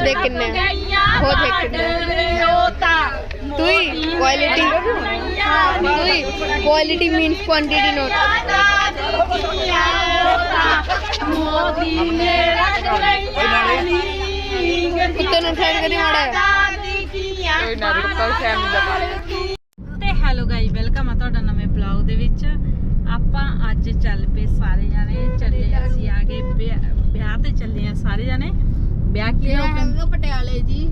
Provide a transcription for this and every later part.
ਦੇਖ ਕਿੰਨੇ ਹੋ ਦੇਖ ਕਿੰਨੇ ਤੂੰ ਹੀ ਕੁਆਲਿਟੀ ਤੂੰ ਹੀ ਕੁਆਲਿਟੀ ਮੀਨਸ ਕੁਆਂਟੀਟੀ ਨੋਟ ਕੁੱਤੇ ਨੂੰ ਠਹਿਰ ਕਰੀ ਮਾੜਾ ਕੋਈ ਨਾ ਰੁਕਾ ਫੈਮਿਲੀ ਦਾ ਤੇ ਹੈਲੋ ਗਾਈ ਵੈਲਕਮ ਆ ਤੁਹਾਡਾ ਨਵੇਂ ਬਲੌਗ ਦੇ ਵਿੱਚ। ਆਪਾਂ ਅੱਜ ਚੱਲ ਪਏ ਸਾਰੇ ਜਾਣੇ ਚੱਲੇ ਅਸੀਂ ਆ ਗਏ ਵਿਆਹ ਵਿਆਹ ਤੇ ਚੱਲੇ ਆ ਸਾਰੇ ਜਾਣੇ। ਵਿਆਹ ਕੀ ਹੋ ਹੈਗਾ ਪਟਿਆਲੇ ਜੀ।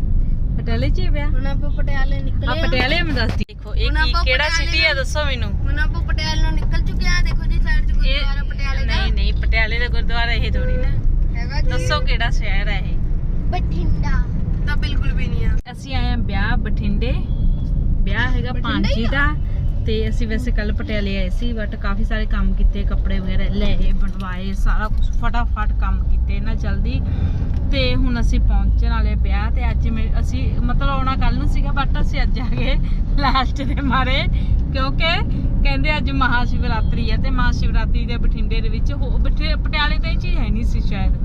ਪਟਿਆਲੇ ਚ ਹੀ ਵਿਆਹ? ਹੁਣ ਆਪਾਂ ਪਟਿਆਲੇ ਆ ਨਿਕਲੇ ਆ। ਪਟਿਆਲੇ ਮੈਂ ਦੱਸਦੀ। ਦੇਖੋ ਇਹ ਹੁਣ ਕੀ ਆਪਾਂ ਕਿਹੜਾ ਪਟਿਆਲੇ ਸਿਟੀ ਹੈ ਦੱਸੋ ਮੈਨੂੰ। ਹੁਣ ਆਪਾਂ ਪਟਿਆਲੇ ਨੂੰ ਨਿਕਲ ਚੁੱਕੇ ਆ। ਦੇਖੋ ਜੀ ਸਾਈਡ 'ਚ ਗੁਰਦੁਆਰਾ ਪਟਿਆਲੇ ਦਾ। ਨਹੀਂ ਨਹੀਂ ਪਟਿਆਲੇ ਦਾ ਗੁਰਦੁਆਰਾ ਇਹ ਥੋੜੀ ਨਾ। ਹੈਗਾ ਜੀ। ਦੱਸੋ ਕਿਹੜਾ ਸ਼ਹਿਰ ਹੈ ਇਹ? ਬਠਿੰਡਾ। ਤਾਂ ਬਿਲਕੁਲ ਵੀ ਨਹੀਂ ਆ। ਅਸੀਂ ਆਏ ਹਾਂ ਵਿਆਹ ਬਠਿੰਡੇ। ਵਿਆਹ ਹੈਗਾ ਬਠਿੰਡੇ ਪੰਜ ਹੀ ਜੀ ਦਾ। ਤੇ ਅਸੀਂ ਵੈਸੇ ਕੱਲ ਪਟਿਆਲੇ ਆਏ ਸੀ ਬਟ ਕਾਫੀ ਸਾਰੇ ਕੰਮ ਕੀਤੇ ਕੱਪੜੇ ਵਗੈਰਾ ਲਏ ਬਣਵਾਏ ਸਾਰਾ ਕੁਝ ਫਟਾਫਟ ਕੰਮ ਕੀਤੇ ਨਾ ਜਲਦੀ। ਤੇ ਹੁਣ ਅਸੀਂ ਪਹੁੰਚਣ ਵਾਲੇ ਵਿਆਹ ਤੇ ਅੱਜ ਮੇ- ਅਸੀਂ ਮਤਲਬ ਆਉਣਾ ਕੱਲ ਨੂੰ ਸੀਗਾ ਬਟ ਅਸੀਂ ਅੱਜ ਆ ਗਏ ਲਾਸਟ ਦੇ ਮਾਰੇ, ਕਿਉਂਕਿ ਕਹਿੰਦੇ ਅੱਜ ਮਹਾ ਸ਼ਿਵਰਾਤਰੀ ਹੈ ਤੇ ਮਹਾ ਸ਼ਿਵਰਾਤਰੀ ਦੇ ਬਠਿੰਡੇ ਦੇ ਵਿੱਚ ਹੋ- ਬਠੇ- ਪਟਿਆਲੇ ਤਾਂ ਇਹ ਚੀਜ਼ ਹੈ ਨਹੀਂ ਸੀ ਸ਼ਾਇਦ।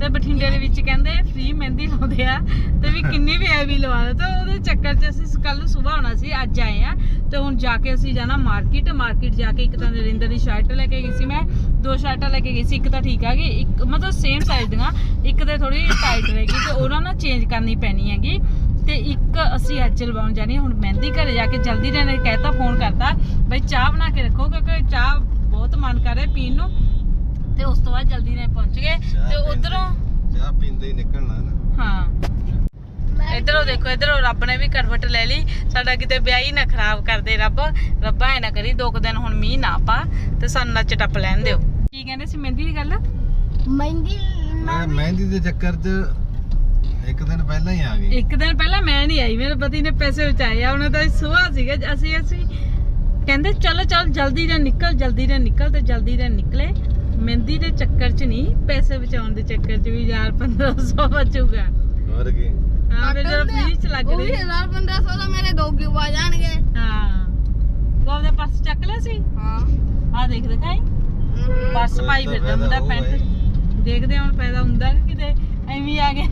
ਤੇ ਬਠਿੰਡੇ ਦੇ ਵਿੱਚ ਕਹਿੰਦੇ ਫ੍ਰੀ ਮਹਿੰਦੀ ਲਾਉਂਦੇ ਆ ਤੇ ਵੀ ਕਿੰਨੀ ਵੀ ਐ ਵੀ ਲਵਾ ਲਓ। ਤਾਂ ਉਹਦੇ ਚੱਕਰ 'ਚ ਅਸੀਂ ਕੱਲ ਨੂੰ ਸਵੇਰ ਆਉਣਾ ਸੀ, ਅੱਜ ਆਏ ਆ। ਤੇ ਹੁਣ ਜਾ ਕੇ ਅਸੀਂ ਜਾਣਾ ਮਾਰਕੀਟ ਮਾਰਕੀਟ ਜਾ ਕੇ ਇੱਕ ਤਾਂ ਨਰਿੰਦਰ ਦੀ ਸ਼ਰਟ ਲੈ ਕੇ ਗਈ ਸੀ ਮੈਂ, ਦੋ ਸ਼ਰਟਾਂ ਲੈ ਕੇ ਗਈ ਸੀ, ਇੱਕ ਤਾਂ ਠੀਕ ਆ ਗਈ, ਇੱਕ ਮਤਲਬ ਸੇਮ ਸਾਈਜ਼ ਦੀਆਂ, ਇੱਕ ਤੇ ਥੋੜੀ ਟਾਈਟ ਰਹੇਗੀ ਤੇ ਉਹਨਾਂ ਨਾਲ ਚੇਂਜ ਕਰਨੀ ਪੈਣੀ ਹੈਗੀ। ਤੇ ਇੱਕ ਅਸੀਂ ਅੱਜ ਲਵਾਉਣ ਜਾਣੀ ਹੁਣ ਮਹਿੰਦੀ ਘਰੇ ਜਾ ਕੇ ਜਲਦੀ ਨੇ ਕਹਿਤਾ ਫੋਨ ਕਰਤਾ, ਬਈ ਚਾਹ ਬਣਾ ਕੇ ਰੱਖੋ, ਕਿਉਂਕਿ ਚਾਹ ਬਹੁਤ ਮਨ ਕਰ ਰਿਹਾ ਪੀਣ ਨੂੰ। ਤੇ ਉਸ ਤੋਂ ਬਾਅਦ ਜਲਦੀ ਨੇ ਪਹੁੰਚ ਗਏ ਤੇ ਉਧਰੋਂ ਚਾਹ ਪੀਂਦੇ ਹੀ ਨਿਕਲਣਾ ਨਾ। ਹਾਂ। ਇਧਰੋਂ ਦੇਖੋ ਇਧਰੋਂ ਰੱਬ ਨੇ ਵੀ ਕਰਵਟ ਲੈ ਲਈ। ਸਾਡਾ ਕਿਤੇ ਵਿਆਹ ਹੀ ਨਾ ਖਰਾਬ ਕਰਦੇ ਰੱਬ। ਰੱਬਾ ਐ ਨਾ ਕਰੀ ਦੋ ਕੁ ਦਿਨ ਹੁਣ ਮੀਂਹ ਨਾ ਪਾ ਤੇ ਸਾਨੂੰ ਨੱਚ ਟੱਪ ਲੈਣ ਦਿਓ। ਕੀ ਕਹਿੰਦੇ ਸੀ ਮਹਿੰਦੀ ਦੀ ਗੱਲ? ਮਹਿੰਦੀ ਮੈਂ ਮਹਿੰਦੀ ਦੇ ਚੱਕਰ 'ਚ ਇੱਕ ਦਿਨ ਪਹਿਲਾਂ ਹੀ ਆ ਗਈ। ਇੱਕ ਦਿਨ ਪਹਿਲਾਂ ਮੈਂ ਨਹੀਂ ਆਈ ਮੇਰੇ ਪਤੀ ਨੇ ਪੈਸੇ ਬਚਾਏ ਆ ਉਹਨੇ ਤਾਂ ਸੁਬਾਹ ਸੀਗਾ ਅਸੀਂ ਅਸੀਂ ਕਹਿੰਦੇ ਚਲੋ ਚਲ ਜਲਦੀ ਨਾਲ ਨਿਕਲ ਜਲਦੀ ਨਾਲ ਨਿਕਲ ਤੇ ਜਲਦੀ ਨਾਲ ਨਿਕਲੇ। ਮਹਿੰਦੀ ਦੇ ਚੱਕਰ 'ਚ ਨਹੀਂ ਪੈਸੇ ਬਚਾਉਣ ਦੇ ਚੱਕਰ 'ਚ ਵੀ ਯਾਰ 1500 ਬਚੂਗਾ। ਹੋਰ ਕੀ? ਹਾਂ ਫਿਰ ਜਦੋਂ ਫ੍ਰੀ ਚ ਲੱਗ ਉਹ ਵੀ ਰਹੀ 1000 1500 ਦਾ ਮੇਰੇ ਦੋ ਕਿਉਂ ਆ ਜਾਣਗੇ। ਹਾਂ। ਤੂੰ ਆਪਦਾ ਪਰਸ ਚੱਕ ਲਿਆ ਸੀ? ਹਾਂ। ਆ ਦੇਖ ਦਿਖਾਈ ਪਰਸ ਕੋਈ ਪਾਈ ਤਾਂ ਫਿਰਦਾ ਫਾਇਦਾ ਮੁੰਡਾ ਪੈਂਟ। ਦੇਖਦੇ ਹਾਂ ਹੁਣ ਪੈਦਾ ਹੁੰਦਾ ਕਿ ਕਿਤੇ ਐਵੇਂ ਹੀ ਆ ਗਏ।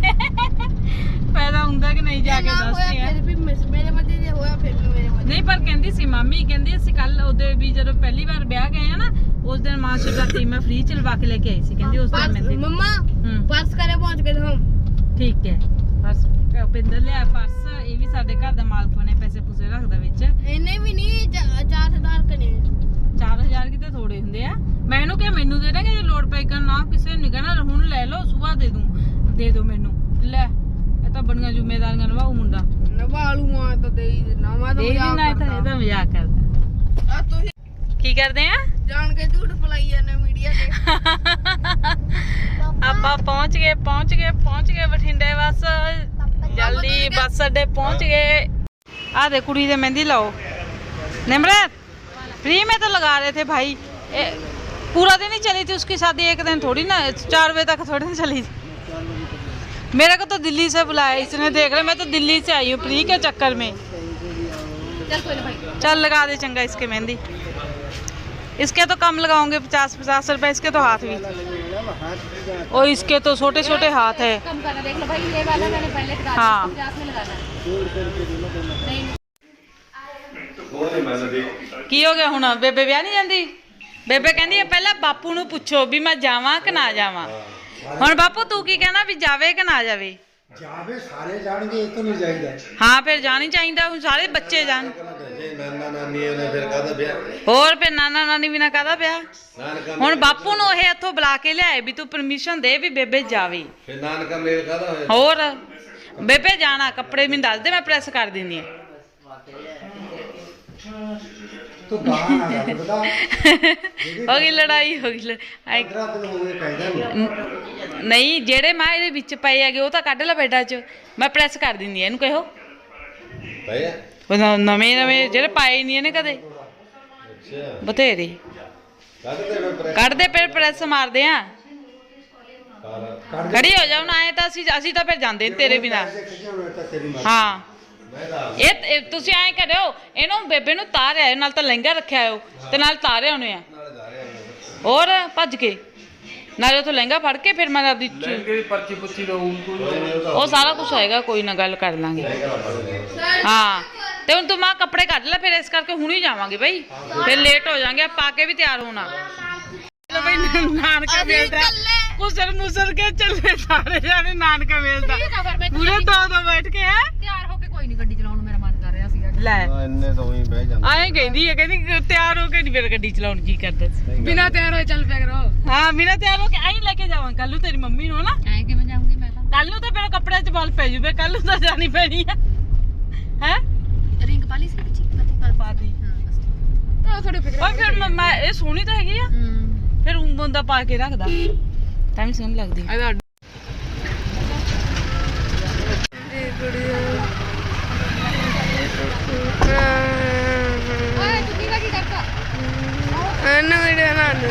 ਪੈਦਾ ਹੁੰਦਾ ਕਿ ਨਹੀਂ ਜਾ ਕੇ ਦੱਸਦੇ ਆ। ਫਿਰ ਵੀ ਮਿਸ- ਮੇਰੇ ਮੱਥੇ ਜੇ ਹੋਇਆ ਫਿਰ ਵੀ ਮੇਰੇ ਮੱਥੇ ਨਹੀਂ ਪਰ ਕਹਿੰਦੀ ਸੀ ਮਾਮੀ ਕਹਿੰਦੀ ਅਸੀਂ ਕੱਲ ਉਹਦੇ ਵੀ ਜਦੋਂ ਪਹਿਲੀ ਵਾਰ ਵਿਆਹ ਗਏ ਆ ਨਾ ਉਸ ਦਿਨ ਮਾਂ ਸ਼ਿਵਰਾਤਰੀ ਮੈਂ ਫ੍ਰੀ ਚ ਲਵਾ ਕੇ ਲੈ ਕੇ ਆਈ ਸੀ ਕਹਿੰਦੀ ਉਸ ਦਿਨ ਮੈਂ ਮੰਮਾ ਹੂੰ। ਕਰੇ ਪਹੁੰਚ ਗਏ ਹਮ ਠੀਕ ਹੈ। ਬਸ ਪਿੰਦਰ ਲਿਆ ਪਰਸ ਇਹ ਵੀ ਸਾਡੇ ਘਰ ਦਾ ਮਾਲਕ ਨੇ ਪੈਸੇ ਪੂਸੇ ਰੱਖਦਾ ਵਿੱਚ। ਇੰਨੇ ਵੀ ਨਹੀਂ 4000 ਕਨੇ 4000 ਕਿਤੇ ਥੋੜੇ ਹੁੰਦੇ ਆ। ਮੈਂ ਇਹਨੂੰ ਕਿਹਾ ਮੈਨੂੰ ਦੇ ਦੇਂਗੇ ਜੇ ਲੋੜ ਪਈ ਕਰ ਨਾ ਕਿਸੇ ਨੂੰ ਨਹੀਂ ਕਹਿਣਾ ਹੁਣ ਲੈ ਲਓ ਸੁਬਾਹ ਦੇ ਦੂੰ। ਦੇ ਦਿਓ ਮੈਨੂੰ। ਲੈ ਇਹ ਤਾਂ ਬੜੀਆਂ ਜ਼ਿੰਮੇਵਾਰੀਆਂ ਨਿਭਾਉ ਮੁੰਡਾ। ਤਾਂ ਦੇ ਹੀ ਦੇਣਾ ਮੈਂ ਤਾਂ ਦੇ ਹੀ ਨਾ ਇਹ ਤਾਂ ਇਹ ਤਾਂ ਮਜ਼ਾਕ ਕਰਦਾ। ਆ ਤੁਸੀਂ ਕੀ ਕਰਦੇ ਆ? ਜਾਣ ਕੇ ਝੂਠ ਫਲਾਈ ਜਾਂਦੇ ਮੀਡੀਆ ਤੇ ਆਪਾਂ ਪਹੁੰਚ ਗਏ ਪਹੁੰਚ ਗਏ ਪਹੁੰਚ ਗਏ ਬਠਿੰਡੇ ਬਸ ਜਲਦੀ ਬੱਸ ਅੱਡੇ ਪਹੁੰਚ ਗਏ ਆ ਦੇ ਕੁੜੀ ਦੇ ਮਹਿੰਦੀ ਲਾਓ निमरत फ्री में तो लगा रहे थे भाई ए, पूरा दिन ही चली थी उसकी शादी एक दिन थोड़ी ना चार बजे तक थोड़ी ना चली थी मेरे को तो दिल्ली से बुलाया इसने देख रहे मैं तो दिल्ली से आई हूँ फ्री के चक्कर में ਚੱਲ ਕੋਈ ਨਾ ਭਾਈ चल लगा दे चंगा इसके मेहंदी इसके तो कम लगाओगे पचास पचास रुपए इसके तो हाथ भी और इसके तो छोटे छोटे हाथ है कम करना देख लो भाई ये वाला मैंने पहले लगा हाँ। पचास में लगाना है नहीं ਉਹ ਨਹੀਂ ਮੰਨਦੀ ਕੀ ਹੋ ਗਿਆ ਹੁਣ ਬੇਬੇ ਵਿਆਹ ਨਹੀਂ ਜਾਂਦੀ ਬੇਬੇ ਕਹਿੰਦੀ ਹੈ ਪਹਿਲਾਂ ਬਾਪੂ ਨੂੰ ਪੁੱਛੋ ਵੀ ਮੈਂ ਜਾਵਾਂ ਕਿ ਨਾ ਜਾਵਾਂ ਹੁਣ ਬਾਪੂ ਤੂੰ ਕੀ ਕਹਿਣਾ ਵੀ ਜਾਵੇ ਕਿ ਨਾ ਜਾਵੇ ਜਾਵੇ ਸਾਰੇ ਜਾਣਗੇ ਤੋਂ ਨਹੀਂ ਚਾਹੀਦਾ। ਹਾਂ ਫਿਰ ਜਾਣੀ ਚਾਹੀਦਾ ਹੁਣ ਸਾਰੇ ਬੱਚੇ ਜਾਣ। ਜੇ ਨਾਨਾ ਨਾਨੀ ਉਹਨੇ ਫਿਰ ਕਾਹਦਾ ਵਿਆਹ? ਹੋਰ ਫਿਰ ਨਾਨਾ ਨਾਨੀ ਵੀ ਨਾ ਕਾਹਦਾ ਵਿਆਹ? ਨਾਨਕਾ ਹੁਣ ਬਾਪੂ ਨੂੰ ਇਹ ਇੱਥੋਂ ਬੁਲਾ ਕੇ ਲਿਆਏ ਵੀ ਤੂੰ ਪਰਮਿਸ਼ਨ ਦੇ ਵੀ ਬੇਬੇ ਜਾਵੇ। ਫਿਰ ਨਾਨਕਾ ਮੇਲ ਕਾਹਦਾ ਹੋਇਆ? ਹੋਰ ਬੇਬੇ ਜਾਣਾ ਕੱਪੜੇ ਮੈਨੂੰ ਦੱਸ ਦੇ ਮੈਂ ਪ੍ਰੈਸ ਕਰ ਦਿੰਦੀ ਆ ਤੂੰ ਗਾਹ ਨਾ ਗੱਲ ਬਤਾ ਹੋ ਗਈ ਲੜਾਈ ਹੋ ਗਈ ਲ- ਆਈ- ਤੇਰਾ ਦਿਨ ਹੋਵੇ ਕਹਿੰਦਾ ਨਹੀਂ ਨਹੀਂ ਜਿਹੜੇ ਮੈਂ ਇਹਦੇ ਵਿੱਚ ਪਏ ਹੈਗੇ ਉਹ ਤਾਂ ਕੱਢ ਲੈ ਬੈਡਾਂ 'ਚ। ਮੈਂ ਪ੍ਰੈਸ ਕਰ ਦਿੰਦੀ ਆ ਇਹਨੂੰ ਕਹੋ। ਭਈਆ ਉਹ ਨ- ਨਵੇਂ ਨਵੇਂ ਜਿਹੜੇ ਪਾਏ ਨਹੀਂ ਇਹਨੇ ਕਦੇ। ਅੱਛਾ। ਬਥੇਰੇ। ਕੱਢ ਦੇ ਮੈਂ ਪ੍ਰੈਸ? ਕੱਢਦੇ ਫਿਰ ਪ੍ਰੈਸ ਮਾਰਦੇ ਆ। ਕਰ ਖੜੀ ਹੋ ਜਾ ਹੁਣ ਆਏ ਤਾਂ ਅਸੀਂ ਅਸੀਂ ਤਾਂ ਫਿਰ ਜਾਂਦੇ ਨੀ ਤੇਰੇ ਬਿਨਾ। ਖਿਚਾਉਣਾ ਤਾਂ ਤੇਰੀ ਮਰਜ਼ੀ। ਹਾਂ। ਇਹ ਇਹ ਤੁਸੀਂ ਐਂ ਕਰਿਓ ਇਹਨੂੰ ਬੇਬੇ ਨੂੰ ਤਾਰ ਆਇਓ ਨਾਲ ਤਾਂ ਲਹਿੰਗਾ ਰੱਖਿਆ ਆਇਓ ਤੇ ਨਾਲ ਤਾਰਿਆ ਉਹਨੇ ਆ। ਹੋਰ ਭੱਜ ਕੇ। ਨਾਲੇ ਉਥੋਂ ਲਹਿੰਗਾ ਫੜ ਕੇ ਫਿਰ ਮੈਂ ਆਪਦੀ ਲਹਿੰਗੇ ਪਰਚੀ ਪੁੱਛੀ ਲਓ ਉਹ ਸਾਰਾ ਕੁਝ ਹੋਏਗਾ ਕੋਈ ਨਾ ਗੱਲ ਕਰ ਲਾਂਗੇ। ਹਾਂ ਤੇ ਹੁਣ ਤੂੰ ਮਾਂ ਕੱਪੜੇ ਕੱਢ ਲੈ ਫਿਰ ਇਸ ਕਰਕੇ ਹੁਣੀ ਜਾਵਾਂਗੇ ਬਈ। ਫਿਰ ਲੇਟ ਹੋ ਜਾਾਂਗੇ ਪਾ ਕੇ ਵੀ ਤਿਆਰ ਹੋਣਾ। ਚਲੋ ਬਈ ਨਾਨਕਾ ਮਿਲਦਾ। ਕੁਸਰ ਮੁਸਰ ਕੇ ਚੱਲੇ ਸਾਰੇ ਜਾਣੇ ਨਾਨਕਾ ਮਿਲਦਾ ਪੂਰੇ ਦੋ ਦੋ ਬੈਠ ਕੇ ਹੈ ਤਿਆਰ ਹੋ ਕੇ ਕੋਈ ਨਹੀਂ ਗੱਡੀ ਚਲਾਉਣ ਨੂੰ ਮੇਰਾ ਮਨ ਕਰ ਰਿਹਾ ਸੀਗਾ ਲੈ। ਇੰਨੇ ਤੋਂ ਹੀ ਬਹਿ ਜਾਂਦੇ। ਆਏ ਕਹਿੰਦੀ ਹੈ ਕਹਿੰਦੀ ਤਿਆਰ ਹੋ ਕੇ ਨਹੀਂ ਫਿਰ ਗੱਡੀ ਚਲਾਉਣ ਕੀ ਕਰਦਾ ਸੀ। ਬਿਨਾ ਤਿਆਰ ਹੋਏ ਚੱਲ ਪਿਆ ਕਰੋ। ਹਾਂ ਬਿਨਾ ਤਿਆਰ ਹੋ ਕੇ ਆਈ ਲੈ ਕੇ ਜਾਵਾਂ। ਕੱਲ ਨੂੰ ਤੇਰੀ ਮੰਮੀ ਨੂੰ ਨਾ ਐ ਕਿਵੇਂ ਜਾਊਂਗੀ ਮੈਂ ਤਾਂ? ਕੱਲ ਨੂੰ ਤਾਂ ਫਿਰ ਕੱਪੜੇ 'ਚ ਬਲ ਪੈ ਜੂਵੇ ਕੱਲ ਨੂੰ ਤਾਂ ਜਾਣੀ ਪੈਣੀ ਹੈ ਹੈ? ਰਿੰਗ ਪਾਲੀ ਸੀ ਵਿੱਚ? ਪਤਾ ਪਾਦੀ ਤਾਂ ਥੋੜੇ ਫਿਕਰ ਪਰ ਫਿਰ ਮੈਂ- ਮੈਂ ਇਹ ਸੋਹਣੀ ਤਾਂ ਹੈਗੀ ਆ। ਹੂੰ। ਫਿਰ ਉਹ ਬੰਦਾ ਪਾ ਕੇ ਰੱਖਦਾ। ਤਾਂ ਵੀ ਸੋਹਣੀ ਲੱਗਦੀ ਇਹਦਾ ਓਏ ਤੂੰ ਕੀ ਕੀ ਕਰਦਾ ਇਹਨੂੰ ਵੀਡੀਓ ਨਾ ਦੇ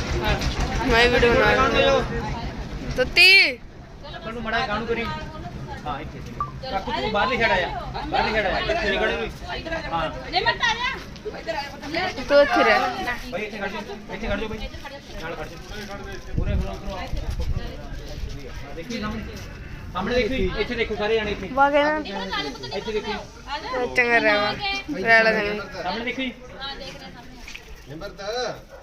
ਮੈਂ ਵੀਡੀਓ ਬਣਾ ਤਤੀ। ਤੁਹਾਨੂੰ ਮੜਾ ਗਾਣੂ ਕਰੀ। ਹਾਂ ਇੱਥੇ ਕਾਕੂ ਤੂੰ ਬਾਹਰ ਨਹੀਂ ਖੜਾ ਜਾ। ਬਾਹਰ ਨਹੀਂ ਖੜਾ ਜਾ। ਇੱਥੇ ਨਿਕਲ ਹਾਂ। ਤੂੰ ਇੱਥੇ ਰਹਿ। ਭਾਈ ਇੱਥੇ ਖੜ ਜਾ। ਇੱਥੇ ਖੜ ਜਾ ਭਾਈ ਨਾਲ ਖੜ ਜਾ। ਪੂਰੇ ਫਲੋਂ ਕਰੋ ਦੇਖੀ ਸਾਹਮਣੇ। ਸਾਹਮਣੇ ਦੇਖੀ। ਇੱਥੇ ਦੇਖੋ ਸਾਰੇ ਜਾਣੇ ਇੱਥੇ। ਵਾਗੇ ਨਾ। ਇੱਥੇ ਦੇਖੀ। ਚੰਗਾ ਰਹਿ ਵਾ। ਰਹਿ ਲੈ ਸਾਹਮਣੇ ਦੇਖੀ।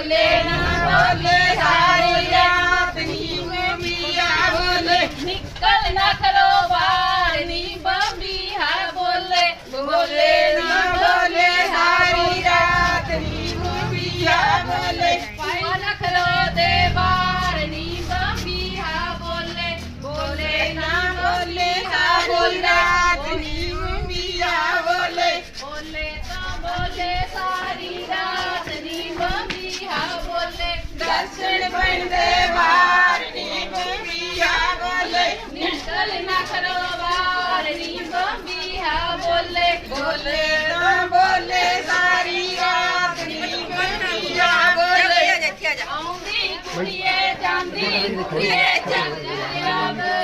ਬੋਲੇ ਨਾ ਬੋਲੇ ਨਿਕਲ ਨਾ ਖਲੋ ਬਾਹਰ ਨੀ ਬੰਬੀਹਾ ਬੋਲੇ। ਬੋਲੇ ਨਿਕਲ ਕਰੋ ਬਾਹਰ ਨੀ ਬੰਬੀਹਾ ਬੋਲੇ ਬੋਲੇ ਤਾਂ ਬੋਲੇ, ਸਾਰੀ ਰਾਤ ਨੀ ਬੰਬੀਹਾ ਬੋਲੇ। ਆਉਂਦੀ ਕੁੜੀਏ, ਜਾਂਦੀ ਕੁੜੀਏ ਜਾਂਦੀ ਬਾਜ਼ਾਰ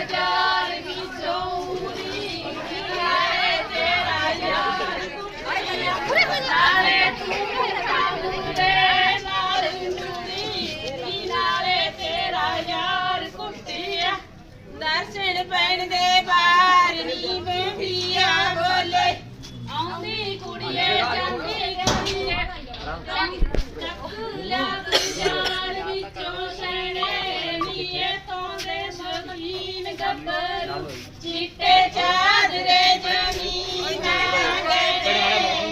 ਦੇ ਬਾਹਰ ਨੀ ਬੰਬੀਆ ਬੋਲੇ। ਆਉਂਦੀ ਕੁੜੀਏ ਜਾਂਦੀ ਕੁੜੀਏ ਚੱਕੂਲਾ ਬਾਜ਼ਾਰ ਵਿੱਚੋਂ ਸਣੇ ਨੀਏ ਤੋਂ ਦੇ ਸ਼ਕੀਨ ਗੱਭਰੂ ਚਿੱਟੇ ਚਾਦਰੇ ਜ਼ਮੀਨਾਂ ਗਏ।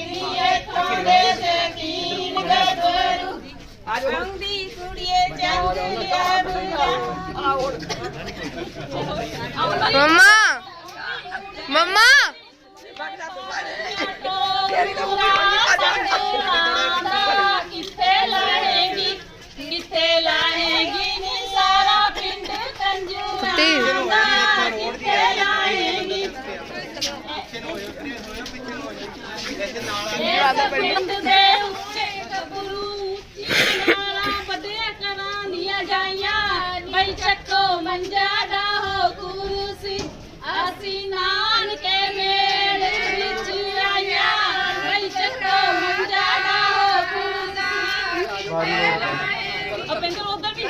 ਨੀਏ ਤੋਂ ਦੇ ਸ਼ਕੀਨ ਗੱਭਰੂ ਆਉਂਦੀ ਕੁੜੀਏ ਜਾਂਦੀ। ਮੰਮਾ ਮੰਮਾ। ਅਪਿੰਦਰ ਉਧਰ ਵੀ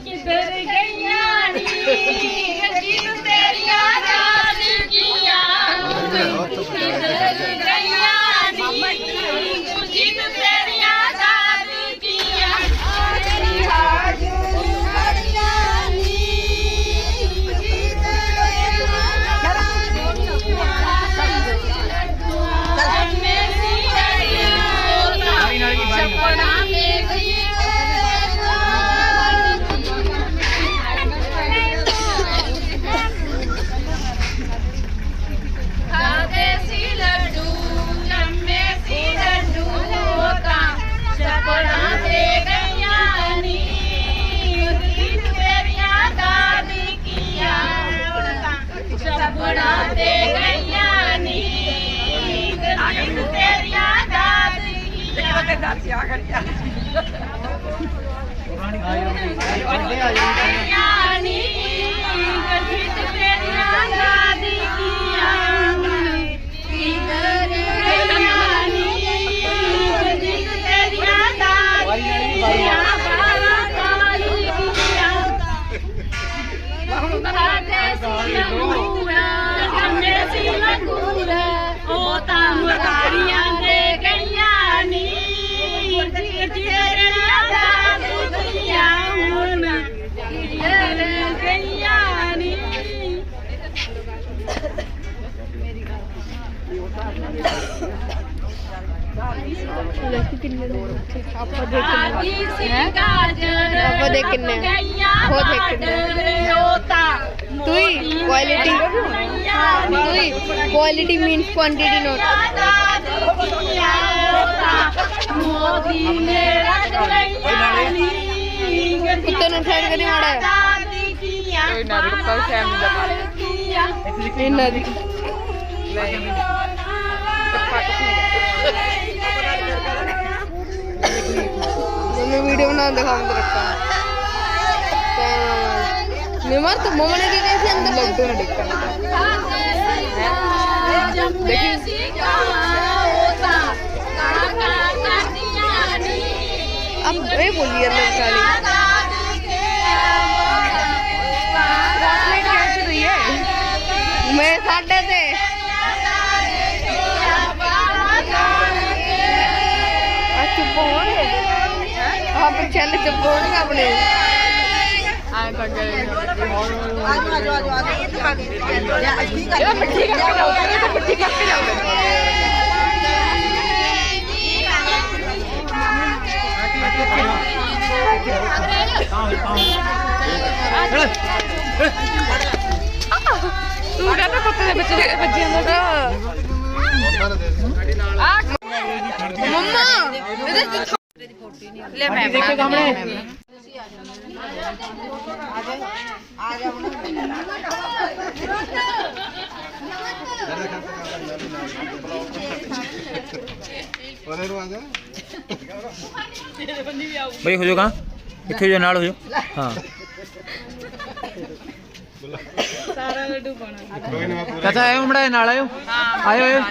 ਕਿੱਧਰ ਗਈਆਂ ਨੀ ਜਿਨ ਤੇਰੀਆਂ ਦਾਦਕੀਆਂ ਕਿੱਧਰ ਗਈਆਂ ਕੀਆਂ ਗਈਆਂ ਨੀ ਗੀਤ ਤੇਰੀਆਂ ਦਾਦੀ ਕੀਆਂ ਕਿਧਰ ਗਈਆਂ ਨੀ ਗੀਤ ਤੇਰੀਆਂ ਦਾਦੀ ਕੀਆਂ ਬਾਰਾਂ ਕਾਲੀ ਕੀਆਂ ਖਾਦੇ ਸੀ ਲੰਗੂਰਾ ਜੰਮੇ ਸੀ ਲੰਗੂਰਾ ਉਹ ਤਾਂ ਮਦਾਰੀਆਂ ਦੇਖੀ ਕਿੰਨੇ ਨੇ। ਆਪਾਂ ਆਗੀ ਸੀ ਗਾਜਰ ਆਪਾਂ ਦੇਖ ਕਿੰਨੇ। ਉਹ ਦੇਖ ਕਿੰਨੇ। ਬਾਰਡਰ, ਉਹ ਤਾਂ ਤੂੰ ਹੀ ਕੁਆਲਿਟੀ ਤੂੰ ਹੀ quality means quantity not Modi ਨੇ ਰੱਜ ਲਈਆਂ ਨੀ ਕੁੱਤੇ ਨੂੰ ਠਹਿਰ ਕਰੀ ਮਾੜਾ ਜਿਹਾ। ਕੋਈ ਨਾ ਰੁਕਾ ਫੈਮਿਲੀ ਦਾ ਇਹਨਾਂ ਦੀ मैं वीडियो ना दिखाऊं तो रखा निमर तो मोमने के कैसे अंदर लग दो ना दिखता अब ये बोलिए अंदर ਛੱਲ ਚਪੋਣਗੇ ਆਪਣੇ। ਆਏ ਤਾਂ ਗਏ ਆਜੋ ਆਜੋ ਆਜੋ ਇਹ ਤਾਂ ਆ ਗਏ ਇਹ ਮਿੱਠੀ ਕਰਕੇ ले मैं देखो सामने ਬਈ ਹੋ ਜਾਓ ਇੱਥੇ ਜੋ ਨਾਲ ਹੋ ਜਾਓ ਹਾਂ ਚਾਚਾ ਆਇਓ ਮੜਾ ਨਾਲ ਆਇਓ ਆਇਓ ਆਇਓ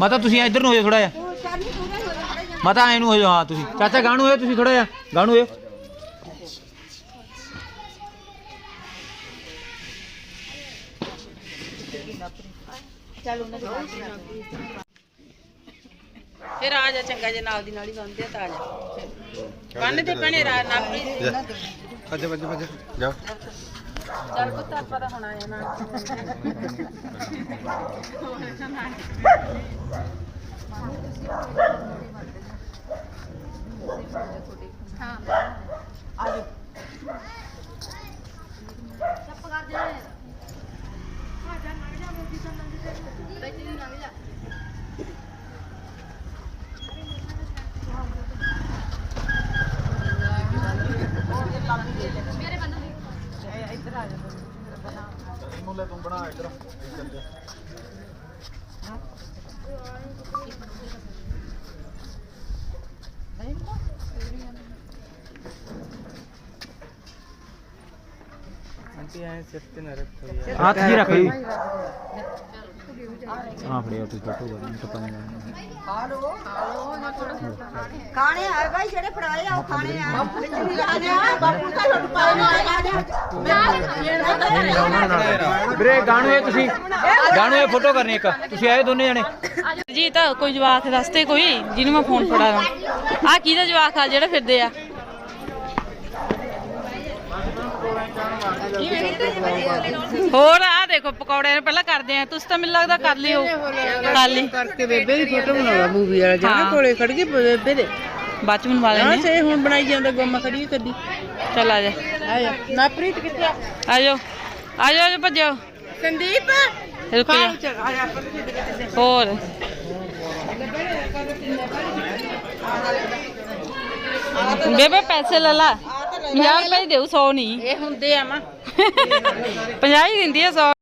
ਮਾਤਾ ਤੁਸੀਂ ਇੱਧਰ ਨੂੰ ਹੋ ਜਾਓ ਥੋੜਾ ਜਿਹਾ ਮਾਤਾ ਐ ਨੂੰ ਹੋ ਹਾਂ ਤੁਸੀਂ। ਚਾਚਾ ਗਾਣੂ ਹੋਇਓ ਤੁਸੀਂ ਥੋੜਾ ਜਿਹਾ। ਗਾਣੂ ਹੋਇਓ। ਫਿਰ ਆ ਜਾ ਚੰਗਾ ਜੇ ਨਾਲ ਦੀ ਨਾਲ ਹੀ ਬੰਨਦੇ ਆ ਤਾਂ ਆ ਜਾ। ਬੰਨ ਦੇ ਭੈਣੇ ਰਾ ਨਾਪੀ। ਭੱਜ ਭੱਜ ਭੱਜ। ਜਾ। ਚੱਲ ਪੁੱਤ ਆਪਾਂ ਤਾਂ ਹੁਣ ਆਏ ਨਾ ਹਾਂ। ਆਜੋ ਹੱਥ ਹੀ ਰੱਖੋ ਜੀ ਹਾਂ ਫੜਿਆ ਤੁਸੀਂ ਫੋਟੋ ਕਰਨੀ ਪਤਾ ਨਹੀਂ ਖਾਣੇ ਆ ਭਾਈ ਜਿਹੜੇ ਫੜਾਏ ਆ ਉਹ ਖਾਣੇ ਆ ਵਿੱਚ ਵੀ ਲਾ ਦਿਆ ਬਾਪੂ ਤਾਂ ਤੁਹਾਨੂੰ ਪਾਏ ਲਾ ਦਿਆ ਵੀਰੇ ਗਾਣੂ ਇਹ ਤੁਸੀਂ ਗਾਣੂ ਇਹ ਫੋਟੋ ਕਰਨੀ ਇੱਕ ਤੁਸੀਂ ਆਏ ਦੋਨੇ ਜਣੇ ਜੀ ਤਾਂ ਕੋਈ ਜਵਾਕ ਦੱਸਤੇ ਕੋਈ ਜਿਹਨੂੰ ਮੈਂ ਫੋਨ ਫੜਾ ਆ ਕਿਹਦਾ ਜਵਾਕ ਆ ਜਿਹੜਾ ਫਿਰਦੇ ਆ ਹੋਰ ਆ ਦੇਖੋ ਪਕੌੜੇ ਨੂੰ ਪਹਿਲਾਂ ਕਰਦੇ ਆ। ਤੁਸੀਂ ਤਾਂ ਮੈਨੂੰ ਲੱਗਦਾ ਕਰ ਲਿਓ। ਲਈ। ਕਰਕੇ ਬੇਬੇ ਦੀ ਫੋਟੋ ਬਣਾਉਣਾ ਮੂਵੀ ਵਾਲਾ। ਜਿਹੜਾ ਕੋਲੇ ਖੜ ਗਈ ਬੇਬੇ ਦੇ। ਬਾਅਦ ਚ ਬਣਵਾ ਹਾਂ ਲੈਣੇ ਸੇ ਹੁਣ ਬਣਾਈ ਜਾਂਦਾ ਗੋਮਾ ਖੜੀ ਕੱਦੀ ਚੱਲ ਆ ਜਾ। ਆ ਜਾ ਨਾ ਪ੍ਰੀਤ ਕਿੱਥੇ ਆ ਆ ਆ ਭੱਜੋ। ਸੰਦੀਪ? ਰੁਕ ਜਾ। ਹੋਰ? ਬੇਬੇ ਪੈਸੇ ਲੈ ਲਾ। 50 ਰੁਪਏ ਦੇਉ 100 ਨਹੀਂ। ਇਹ ਹੁੰਦੇ ਆ ਮਾਂ। 50 ਹੀ ਦਿੰਦੀ ਆ 100